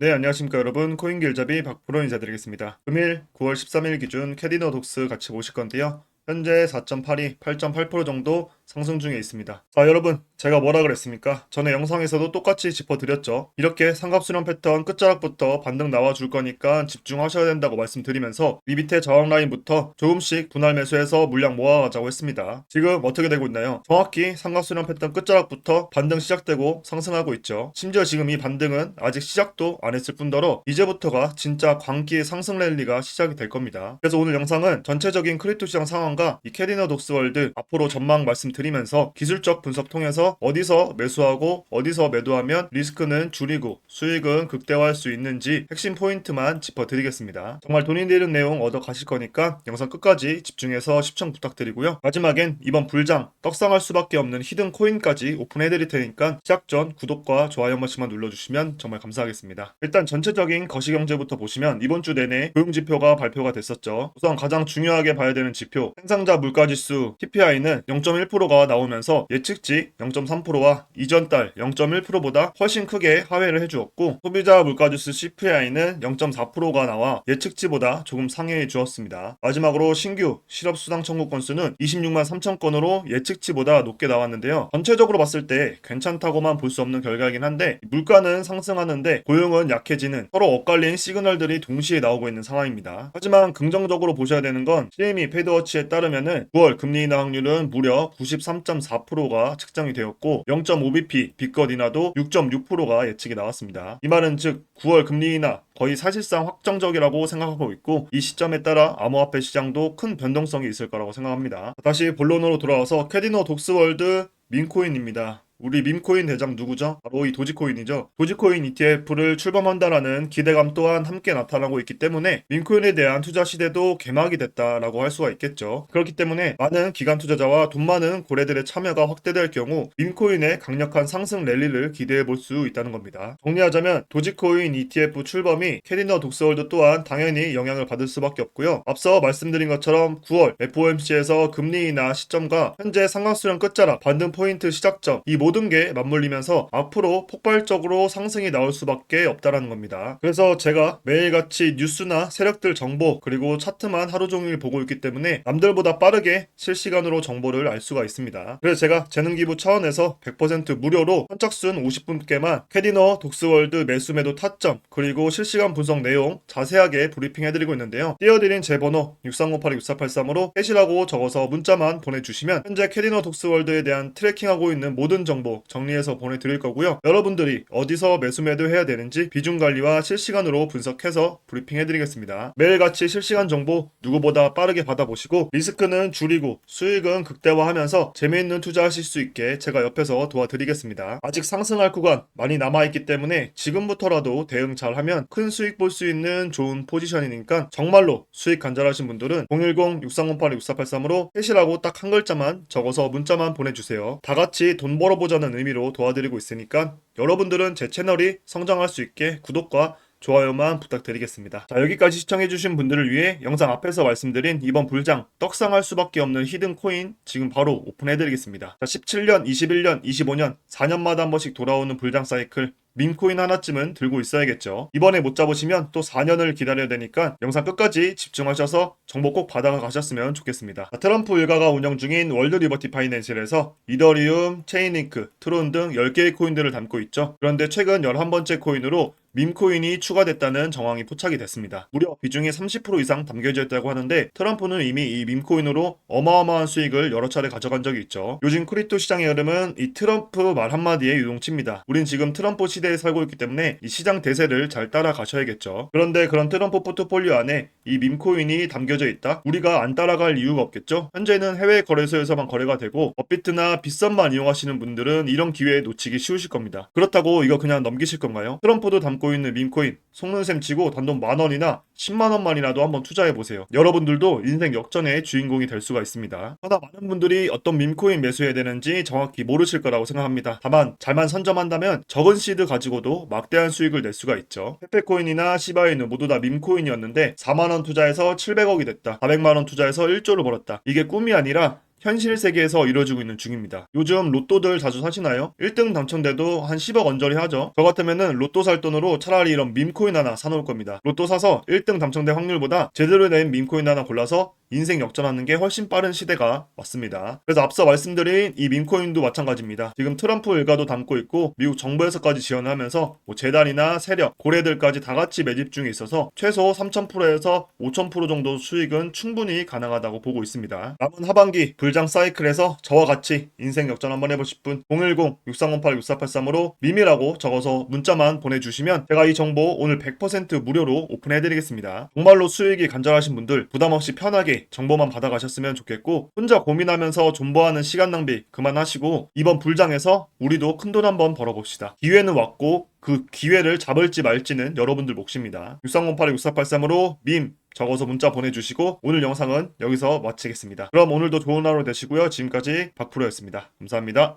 네, 안녕하십니까 여러분. 코인 길잡이 박프로 인사드리겠습니다. 금일 9월 13일 기준 캐디너 독스 같이 보실 건데요. 현재 4.82, 8.8% 정도 상승 중에 있습니다. 자, 여러분, 제가 뭐라 그랬습니까? 전에 영상에서도 똑같이 짚어드렸죠. 이렇게 삼각수렴 패턴 끝자락부터 반등 나와줄 거니까 집중하셔야 된다고 말씀드리면서 이 밑에 저항 라인부터 조금씩 분할 매수해서 물량 모아가자고 했습니다. 지금 어떻게 되고 있나요? 정확히 삼각수렴 패턴 끝자락부터 반등 시작되고 상승하고 있죠. 심지어 지금 이 반등은 아직 시작도 안 했을 뿐더러 이제부터가 진짜 광기의 상승 랠리가 시작이 될 겁니다. 그래서 오늘 영상은 전체적인 크립토 시장 상황과 이 캐디너 독스월드 앞으로 전망 말씀드리면서 기술적 분석 통해서 어디서 매수하고 어디서 매도하면 리스크는 줄이고 수익은 극대화할 수 있는지 핵심 포인트만 짚어드리겠습니다. 정말 돈이 되는 내용 얻어 가실 거니까 영상 끝까지 집중해서 시청 부탁드리고요. 마지막엔 이번 불장 떡상할 수밖에 없는 히든 코인까지 오픈해드릴 테니까 시작 전 구독과 좋아요 한 번씩만 눌러주시면 정말 감사하겠습니다. 일단 전체적인 거시경제부터 보시면 이번 주 내내 고용지표가 발표가 됐었죠. 우선 가장 중요하게 봐야 되는 지표 생산자 물가지수 PPI는 0.1%가 나오면서 예측치 0.3%와 이전 달 0.1%보다 훨씬 크게 하회를 해주었고 소비자 물가지수 CPI는 0.4%가 나와 예측치보다 조금 상회해 주었습니다. 마지막으로 신규 실업수당 청구 건수는 26만 3천 건으로 예측치보다 높게 나왔는데요. 전체적으로 봤을 때 괜찮다고만 볼 수 없는 결과이긴 한데 물가는 상승하는데 고용은 약해지는 서로 엇갈린 시그널들이 동시에 나오고 있는 상황입니다. 하지만 긍정적으로 보셔야 되는 건 CME 패드워치에 따르면은 9월 금리 인하 확률은 무려 93.4%가 측정이 되 었고 0.5bp 빅것 인하도 6.6%가 예측이 나왔습니다. 이 말은 즉 9월 금리 인하 거의 사실상 확정적이라고 생각하고 있고 이 시점에 따라 암호화폐 시장도 큰 변동성이 있을 거라고 생각합니다. 다시 본론으로 돌아와서 캐디너 독스월드 민코인입니다. 우리 밈코인 대장 누구죠? 바로 이 도지코인이죠. 도지코인 ETF를 출범한다라는 기대감 또한 함께 나타나고 있기 때문에 밈코인에 대한 투자 시대도 개막이 됐다라고 할 수가 있겠죠. 그렇기 때문에 많은 기관 투자자와 돈 많은 고래들의 참여가 확대될 경우 밈코인의 강력한 상승 랠리를 기대해 볼 수 있다는 겁니다. 정리하자면 도지코인 ETF 출범이 캐디너 독서월드 또한 당연히 영향을 받을 수밖에 없고요. 앞서 말씀드린 것처럼 9월 FOMC에서 금리 인하 시점과 현재 상각 수령 끝자락 반등 포인트 시작점 이 모든 게 맞물리면서 앞으로 폭발적으로 상승이 나올 수밖에 없다라는 겁니다. 그래서 제가 매일같이 뉴스나 세력들 정보 그리고 차트만 하루 종일 보고 있기 때문에 남들보다 빠르게 실시간으로 정보를 알 수가 있습니다. 그래서 제가 재능 기부 차원에서 100% 무료로 선착순 50분께만 캐디너 독스월드 매수 매도 타점 그리고 실시간 분석 내용 자세하게 브리핑 해드리고 있는데요. 띄워드린 제 번호 6358-6483으로 해시라고 적어서 문자만 보내주시면 현재 캐디너 독스월드에 대한 트래킹하고 있는 모든 정보 정리해서 보내드릴 거고요. 여러분들이 어디서 매수 매도해야 되는지 비중 관리와 실시간으로 분석해서 브리핑 해드리겠습니다. 매일같이 실시간 정보 누구보다 빠르게 받아보시고 리스크는 줄이고 수익은 극대화하면서 재미있는 투자하실 수 있게 제가 옆에서 도와드리겠습니다. 아직 상승할 구간 많이 남아있기 때문에 지금부터라도 대응 잘하면 큰 수익 볼 수 있는 좋은 포지션이니까 정말로 수익 간절하신 분들은 010-6308-6483으로 해시라고 딱 한 글자만 적어서 문자만 보내주세요. 다 같이 돈 벌어보자 는 의미로 도와드리고 있으니까 여러분들은 제 채널이 성장할 수 있게 구독과 좋아요만 부탁드리겠습니다. 자, 여기까지 시청해주신 분들을 위해 영상 앞에서 말씀드린 이번 불장 떡상할 수밖에 없는 히든 코인 지금 바로 오픈해드리겠습니다. 자, 17년, 21년, 25년, 4년마다 한 번씩 돌아오는 불장 사이클 밈코인 하나쯤은 들고 있어야겠죠. 이번에 못 잡으시면 또 4년을 기다려야 되니까 영상 끝까지 집중하셔서 정보 꼭 받아가 가셨으면 좋겠습니다. 자, 트럼프 일가가 운영 중인 월드 리버티 파이낸셜에서 이더리움, 체인링크, 트론 등 10개의 코인들을 담고 있죠. 그런데 최근 11번째 코인으로 밈코인이 추가됐다는 정황이 포착이 됐습니다. 무려 비중이 30% 이상 담겨져 있다고 하는데 트럼프는 이미 이 밈코인으로 어마어마한 수익을 여러 차례 가져간 적이 있죠. 요즘 크립토 시장의 흐름은 이 트럼프 말 한마디에 유동치입니다. 우린 지금 트럼프 시대에 살고 있기 때문에 이 시장 대세를 잘 따라가셔야겠죠. 그런데 그런 트럼프 포트폴리오 안에 이 밈코인이 담겨져 있다? 우리가 안 따라갈 이유가 없겠죠? 현재는 해외 거래소에서만 거래가 되고 업비트나 빗썸만 이용하시는 분들은 이런 기회에 놓치기 쉬우실 겁니다. 그렇다고 이거 그냥 넘기실 건가요? 트럼프도 담고 있는 밈코인 속는 셈 치고 단돈 만 원이나 10만 원만이라도 한번 투자해 보세요. 여러분들도 인생 역전의 주인공이 될 수가 있습니다. 하나 많은 분들이 어떤 밈코인 매수해야 되는지 정확히 모르실 거라고 생각합니다. 다만 잘만 선점한다면 적은 시드 가지고도 막대한 수익을 낼 수가 있죠. 페페코인이나 시바이누 모두 다 밈코인이었는데 4만 원 투자해서 700억이 됐다. 400만 원 투자해서 1조를 벌었다. 이게 꿈이 아니라 현실 세계에서 이루어지고 있는 중입니다. 요즘 로또들 자주 사시나요? 1등 당첨돼도 한 10억 언저리 하죠. 저 같으면은 로또 살 돈으로 차라리 이런 밈코인 하나 사놓을 겁니다. 로또 사서 1등 당첨될 확률보다 제대로 된 밈코인 하나 골라서 인생 역전하는 게 훨씬 빠른 시대가 왔습니다. 그래서 앞서 말씀드린 이 밈코인도 마찬가지입니다. 지금 트럼프 일가도 담고 있고 미국 정부에서까지 지원을 하면서 뭐 재단이나 세력, 고래들까지 다 같이 매집 중에 있어서 최소 3,000%에서 5,000% 정도 수익은 충분히 가능하다고 보고 있습니다. 남은 하반기 불장 사이클에서 저와 같이 인생 역전 한번 해보실 분 010-6308-6483으로 밈이라고 적어서 문자만 보내주시면 제가 이 정보 오늘 100% 무료로 오픈해드리겠습니다. 정말로 수익이 간절하신 분들 부담 없이 편하게 정보만 받아가셨으면 좋겠고 혼자 고민하면서 존버하는 시간 낭비 그만하시고 이번 불장에서 우리도 큰 돈 한번 벌어봅시다. 기회는 왔고 그 기회를 잡을지 말지는 여러분들 몫입니다. 6308-6483으로 밈 적어서 문자 보내주시고 오늘 영상은 여기서 마치겠습니다. 그럼 오늘도 좋은 하루 되시고요. 지금까지 박프로였습니다. 감사합니다.